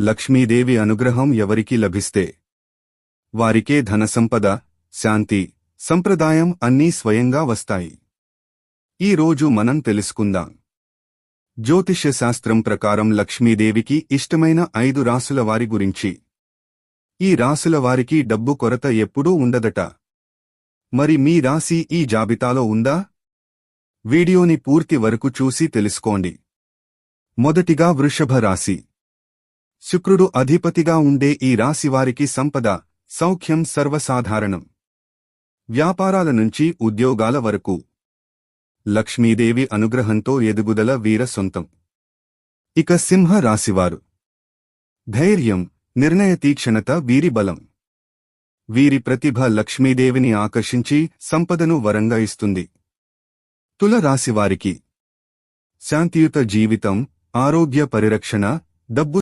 లక్ష్మీదేవి అనుగ్రహం ఎవరికి లభిస్తే. వారికే ధనసంపద శాంతి సంప్రదాయం అన్నీ స్వయంగా వస్తాయి. ఈ రోజు మనం తెలుసుకుందాం. జ్యోతిష్య శాస్త్రం ప్రకారం లక్ష్మీదేవికి ఇష్టమైన ఐదు రాసుల వారి గురించి. ఈ రాసుల వారికి డబ్బు కొరత ఎప్పుడూ ఉండదట. మరి మీ రాశి ఈ జాబితాలో ఉందా? వీడియోని పూర్తి వరకు చూసి తెలుసుకోండి. మొదటిగా వృషభ రాశి. శుక్రుడు అధిపతిగా ఉండే ఈ రాశివారికి సంపద సౌఖ్యం సర్వసాధారణం. వ్యాపారాల నుంచి ఉద్యోగాల వరకు. లక్ష్మీదేవి అనుగ్రహంతో ఎదుగుదల వీర సొంతం. ఇక సింహ రాశివారు. ధైర్యం నిర్ణయ తీక్షణత వీరి బలం. వీరి ప్రతిభ లక్ష్మీదేవిని ఆకర్షించి సంపదను వరంగా ఇస్తుంది. తుల రాశివారికి. శాంతియుత జీవితం ఆరోగ్య పరిరక్షణ డబ్బు